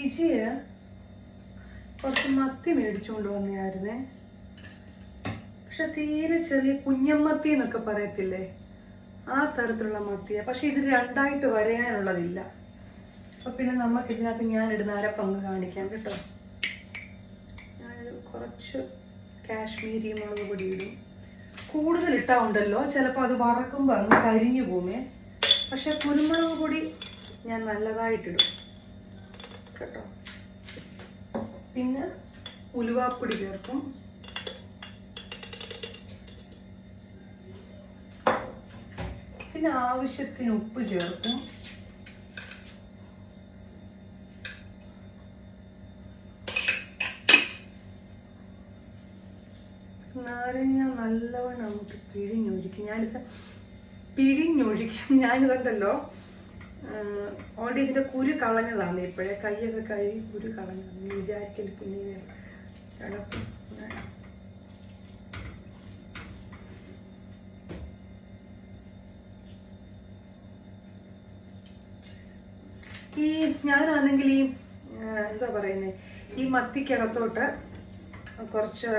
വിജയ കുറച്ച് മത്തി മേടിച്ചുകൊണ്ട് വന്നായിരുന്നേ പക്ഷെ തീരെ ചെറിയ കുഞ്ഞമ്മത്തി എന്നൊക്കെ പറയത്തില്ലേ? ആ തരത്തിലുള്ള മത്തിയ. പക്ഷെ ഇത് രണ്ടായിട്ട് വരയാനുള്ളതില്ല. അപ്പൊ പിന്നെ നമുക്ക് ഇതിനകത്ത് ഞാൻ ഇടുന്ന പങ്ക് കാണിക്കാം കേട്ടോ. ഞാനൊരു കുറച്ച് കാശ്മീരി മുളക് പൊടി ഇടും. കൂടുതൽ ഇട്ടാ ഉണ്ടല്ലോ. ചിലപ്പോൾ അത് വറക്കുമ്പോൾ അങ്ങ് കരിഞ്ഞു പോമേ പക്ഷെ കുരുമുളക് പൊടി ഞാൻ നല്ലതായിട്ടിടും കേട്ടോ. പിന്നെ ഉലുവാപ്പൊടി ചേർക്കും. പിന്നെ ആവശ്യത്തിന് ഉപ്പ് ചേർക്കും. നാരങ്ങ നല്ലവണ്ണം നമുക്ക് പിഴിഞ്ഞൊഴിക്കും. ഞാനിത് പിഴിഞ്ഞൊഴിക്കും. ഞാനിതുണ്ടല്ലോ. ഓൾറെഡി ഇതിന്റെ കുരു കളഞ്ഞതാണ്. ഇപ്പോഴേ കൈയൊക്കെ കഴുകി കുരു കളഞ്ഞതാണ്. വിചാരിക്കൽ കിടക്കും ഈ ഞാനാണെങ്കിൽ ഈ എന്താ പറയുന്നത് ഈ മത്തിക്കകത്തോട്ട് കുറച്ച്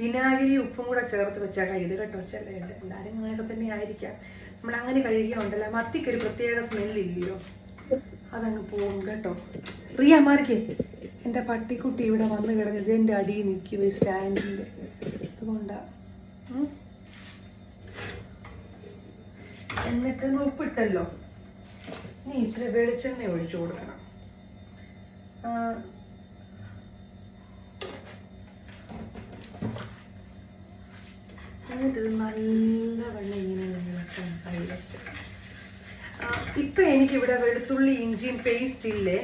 വിനാഗിരി ഉപ്പും കൂടെ ചേർത്ത് വെച്ചാൽ കഴിയുന്നത് കേട്ടോ ചില എല്ലാവരും അങ്ങനെയൊക്കെ തന്നെ ആയിരിക്കാം. നമ്മൾ അങ്ങനെ കഴുകിയുണ്ടല്ലോ മത്തിക്കൊരു പ്രത്യേക സ്മെല്ലില്ലയോ? അതങ്ങ് പോകും കേട്ടോ. റിയ മാർക്കേ എന്റെ പട്ടിക്കുട്ടി ഇവിടെ വന്ന് കിടന്നത് എന്റെ അടിയിൽ നിൽക്കും ഈ സ്റ്റാൻഡിന്റെ അതുകൊണ്ടാ. ഉം. എന്നിട്ട് ഉപ്പിട്ടല്ലോ. നീ ഇച്ചിരി വെളിച്ചെണ്ണ ഒഴിച്ചു കൊടുക്കണം. എന്നിട്ട് ഇത് നല്ലവണ്ണം ഇങ്ങനെ ഇളക്കണം കൈ വെച്ച്. എനിക്കിവിടെ വെളുത്തുള്ളി ഇഞ്ചിയും പേസ്റ്റ് ഇല്ലേ?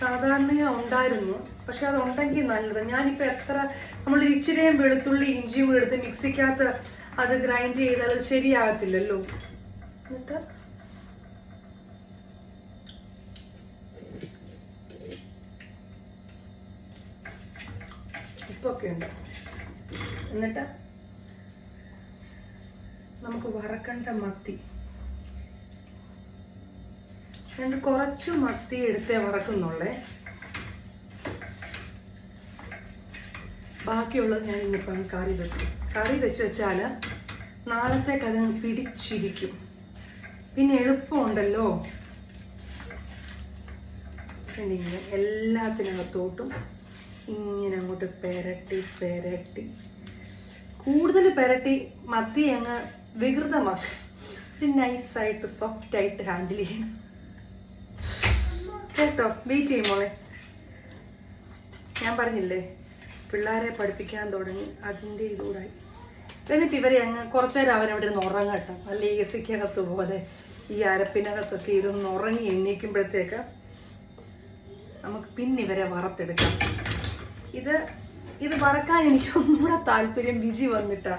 സാധാരണ ഉണ്ടായിരുന്നു പക്ഷെ അത് ഉണ്ടെങ്കിൽ നല്ലത്. ഞാനിപ്പോ എത്ര നമ്മൾ ഇച്ചിരിയും വെളുത്തുള്ളി ഇഞ്ചിയും എടുത്ത് മിക്സിക്കകത്ത് അത് ഗ്രൈൻഡ് ചെയ്താൽ അത് ശരിയാകത്തില്ലല്ലോ. എന്നിട്ട്? ഉപ്പൊക്കെ ഉണ്ട്. എന്നിട്ട്? നമുക്ക് വറക്കണ്ട മത്തി. ഞാൻ കുറച്ച് മത്തി എടുത്തേ വറക്കുന്നുള്ളേ. ബാക്കിയുള്ളത് ഞാൻ ഇന്നിപ്പം കറി വെക്കും. കറി വെച്ച് വെച്ചാൽ നാളത്തേക്ക് അതങ്ങ് പിടിച്ചിരിക്കും. പിന്നെ എളുപ്പമുണ്ടല്ലോ. ഇങ്ങനെ എല്ലാത്തിനകത്തോട്ടും ഇങ്ങനെ അങ്ങോട്ട് പെരട്ടി പെരട്ടി. കൂടുതൽ പെരട്ടി മത്തി അങ്ങ് വികൃതമാക്കും നൈസായിട്ട് സോഫ്റ്റ് ആയിട്ട് ഹാൻഡിൽ ചെയ്യണം. കേട്ടോ? വെയിറ്റ് ചെയ്യും മോളെ. ഞാൻ പറഞ്ഞില്ലേ പിള്ളേരെ പഠിപ്പിക്കാൻ തുടങ്ങി അതിന്റെ ഇതൂടായി എന്നിട്ട് ഇവരെ അങ്ങ് കുറച്ചു നേരം അവരവിടെ ഇരുന്ന് ഉറങ്ങട്ടോ നല്ല എ സിക്കകത്ത് പോലെ ഈ അരപ്പിനകത്തൊക്കെ ഇരുന്ന് ഉറങ്ങി എണ്ണീക്കുമ്പോഴത്തേക്ക് നമുക്ക് പിന്നെ ഇവരെ വറുത്തെടുക്കാം. ഇത് ഇത് വറക്കാൻ എനിക്ക് ഒന്നുകൂടെ താല്പര്യം. വിജി വന്നിട്ടാ.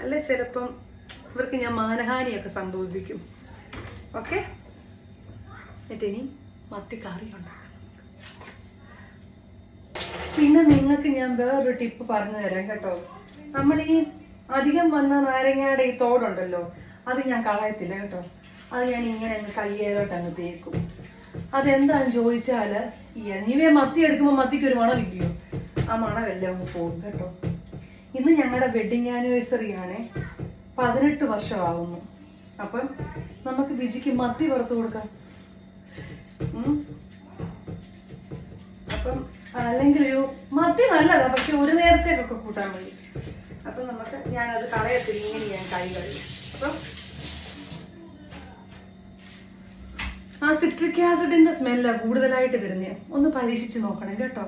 അല്ല ചിലപ്പം ഇവർക്ക് ഞാൻ മാനഹാനിയൊക്കെ സംഭവിപ്പിക്കും. ഓക്കെ എന്നിട്ട് ഇനി മത്തി കറി ഉണ്ടാക്കണം. പിന്നെ നിങ്ങൾക്ക് ഞാൻ വേറൊരു ടിപ്പ് പറഞ്ഞു തരാം കേട്ടോ. നമ്മൾ ഈ അധികം വന്ന നാരങ്ങയുടെ ഈ തോടുണ്ടല്ലോ അത് ഞാൻ കളയത്തില്ല കേട്ടോ. അത് ഞാൻ ഇങ്ങനെ അങ്ങ് കയ്യേലോട്ട് അങ്ങ് തേക്കും. അതെന്താന്ന് ചോദിച്ചാൽ എനിവേ മത്തി എടുക്കുമ്പോൾ മത്തിക്ക് ഒരു മണം ഇല്ലയോ ആ മണമെല്ലാം അങ്ങ് പോകും കേട്ടോ. ഇന്ന് ഞങ്ങളുടെ വെഡിങ് ആനിവേഴ്സറി ആണ്. പതിനെട്ട് വർഷമാകുന്നു അപ്പം നമുക്ക് വിജിക്ക് മത്തി വറുത്ത് കൊടുക്കാം. അപ്പം അല്ലെങ്കിൽ ഒരു മത്തി നല്ലതാ പക്ഷെ ഒരു നേരത്തേക്കൊക്കെ കൂട്ടാൻ വേണ്ടി അപ്പൊ നമുക്ക് ഞാനത് കളയത്തില്ല ഇങ്ങനെ ഞാൻ കൈ കഴിയും അപ്പം ആ സിട്രിക് ആസിഡിന്റെ സ്മെല്ലാ കൂടുതലായിട്ട് വരുന്നേ? ഒന്ന് പരീക്ഷിച്ച് നോക്കണം കേട്ടോ.